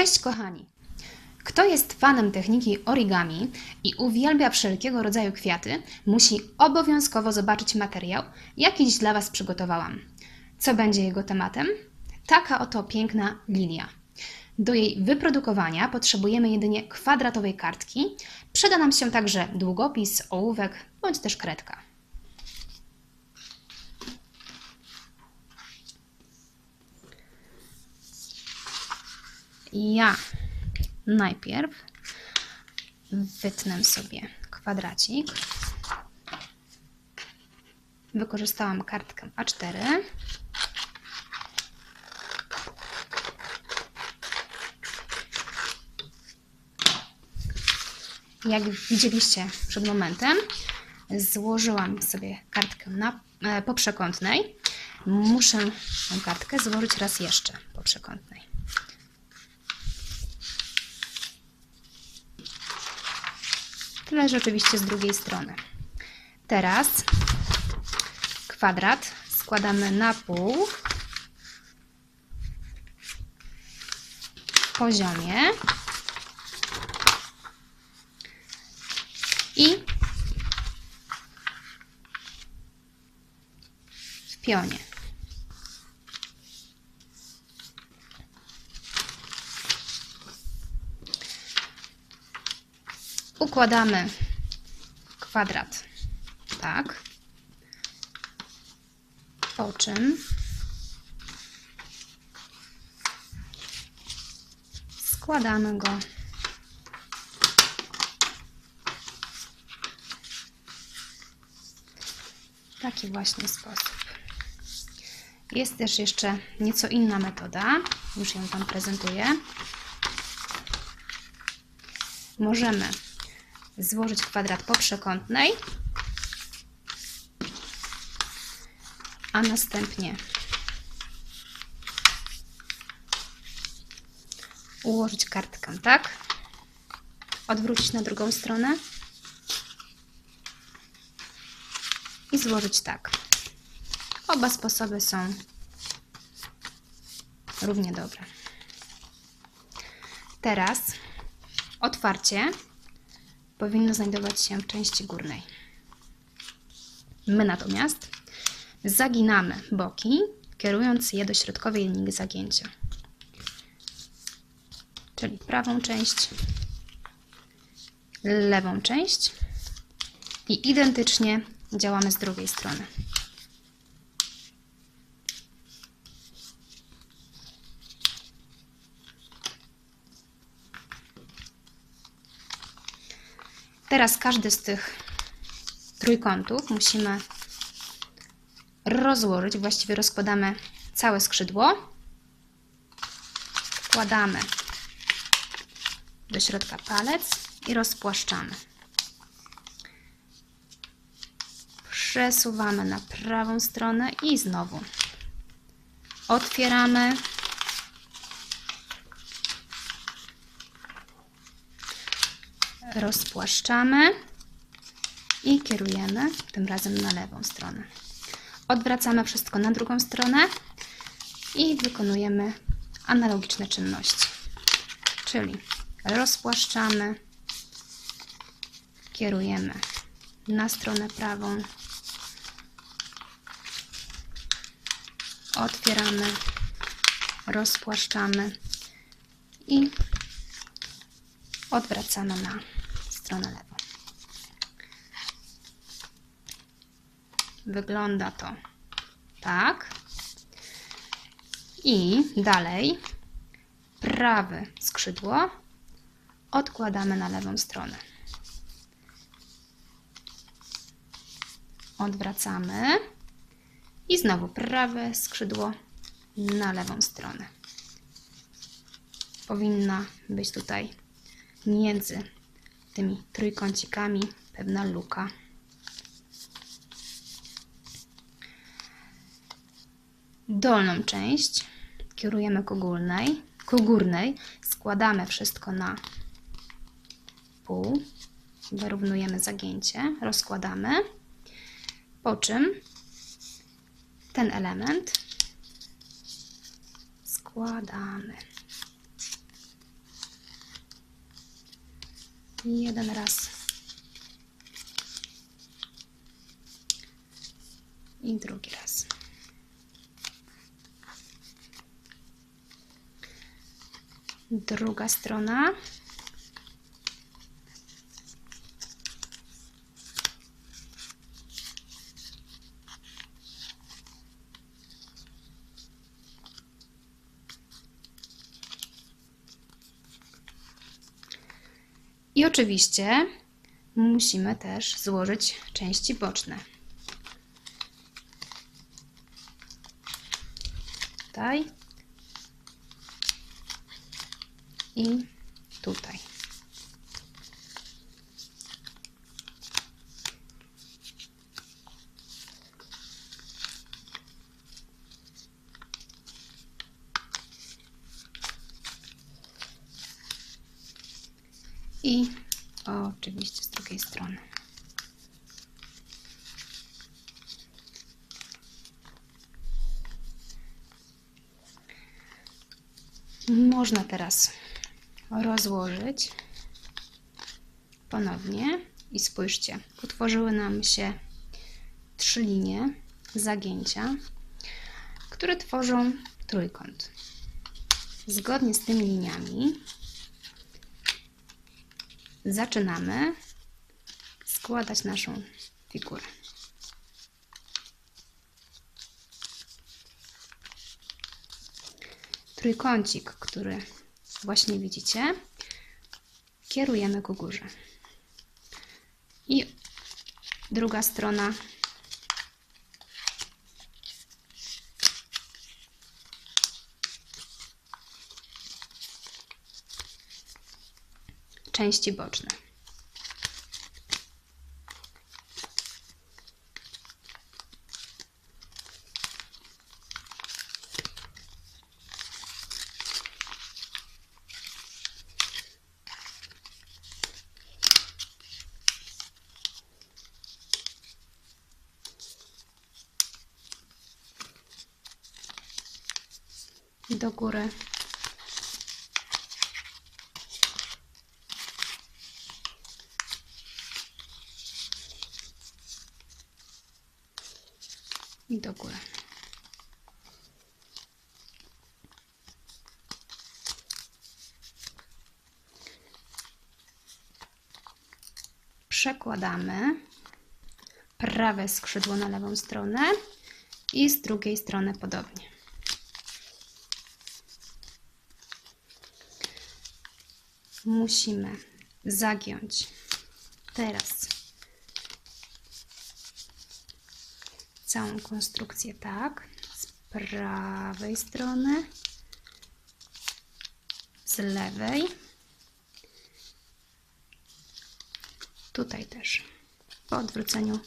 Cześć kochani! Kto jest fanem techniki origami i uwielbia wszelkiego rodzaju kwiaty, musi obowiązkowo zobaczyć materiał, jaki dziś dla Was przygotowałam. Co będzie jego tematem? Taka oto piękna linia. Do jej wyprodukowania potrzebujemy jedynie kwadratowej kartki. Przyda nam się także długopis, ołówek bądź też kredka. Ja najpierw wytnę sobie kwadracik. Wykorzystałam kartkę A4. Jak widzieliście przed momentem, złożyłam sobie kartkę na, e, po przekątnej. Muszę tę kartkę złożyć raz jeszcze po przekątnej. Tyle, że oczywiście z drugiej strony. Teraz kwadrat składamy na pół poziomie i w pionie. Układamy kwadrat tak. Po czym składamy go w taki właśnie sposób. Jest też jeszcze nieco inna metoda, już ją Wam prezentuję. Możemy złożyć kwadrat po przekątnej, a następnie ułożyć kartkę tak, odwrócić na drugą stronę i złożyć tak. Oba sposoby są równie dobre. Teraz otwarcie powinno znajdować się w części górnej. My natomiast zaginamy boki, kierując je do środkowej linii zagięcia. Czyli prawą część, lewą część i identycznie działamy z drugiej strony. Teraz każdy z tych trójkątów musimy rozłożyć, właściwie rozkładamy całe skrzydło. Wkładamy do środka palec i rozpłaszczamy. Przesuwamy na prawą stronę i znowu otwieramy. Rozpłaszczamy i kierujemy tym razem na lewą stronę. Odwracamy wszystko na drugą stronę i wykonujemy analogiczne czynności. Czyli rozpłaszczamy, kierujemy na stronę prawą, otwieramy, rozpłaszczamy i odwracamy na stronę lewą. Wygląda to tak. I dalej prawe skrzydło odkładamy na lewą stronę. Odwracamy i znowu prawe skrzydło na lewą stronę. Powinna być tutaj między tymi trójkącikami pewna luka. Dolną część kierujemy ku górnej, ku górnej, składamy wszystko na pół, wyrównujemy zagięcie, rozkładamy, po czym ten element składamy. Jeden raz. I drugi raz. Druga strona. I oczywiście musimy też złożyć części boczne. Tutaj i tutaj. I oczywiście z drugiej strony. Można teraz rozłożyć ponownie i spójrzcie, utworzyły nam się trzy linie zagięcia, które tworzą trójkąt. Zgodnie z tymi liniami zaczynamy składać naszą figurę. Trójkącik, który właśnie widzicie, kierujemy ku górze. I druga strona części boczne. Do góry. I do góry. Przekładamy prawe skrzydło na lewą stronę i z drugiej strony podobnie. Musimy zagiąć. Teraz całą konstrukcję tak z prawej strony z lewej. Tutaj też po odwróceniu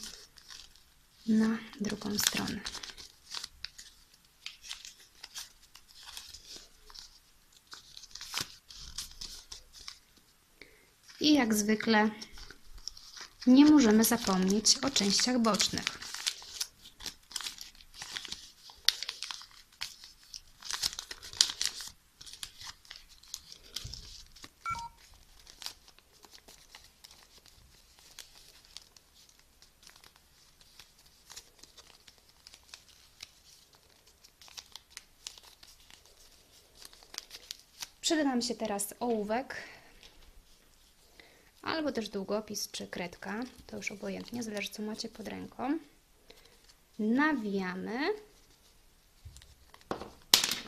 na drugą stronę I jak zwykle nie możemy zapomnieć o częściach bocznych. Przyda nam się teraz ołówek albo też długopis czy kredka, to już obojętnie, zależy co macie pod ręką. Nawijamy,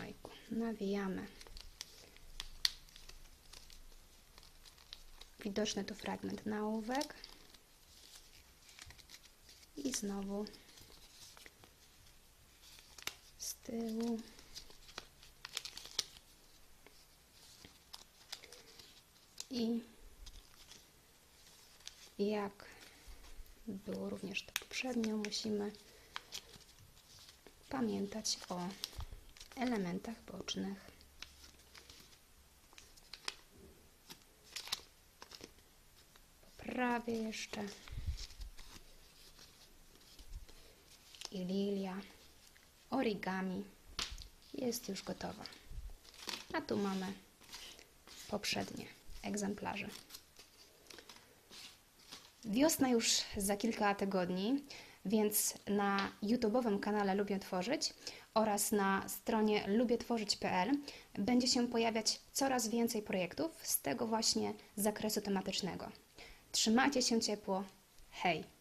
Ojku, nawijamy. Widoczny tu fragment na ołówek. I znowu z tyłu. I jak było również to poprzednio, musimy pamiętać o elementach bocznych. Poprawię jeszcze. I lilia origami jest już gotowa. A tu mamy poprzednie egzemplarze. Wiosna już za kilka tygodni, więc na YouTube'owym kanale Lubię Tworzyć oraz na stronie lubietworzyć.pl będzie się pojawiać coraz więcej projektów z tego właśnie zakresu tematycznego. Trzymajcie się ciepło. Hej!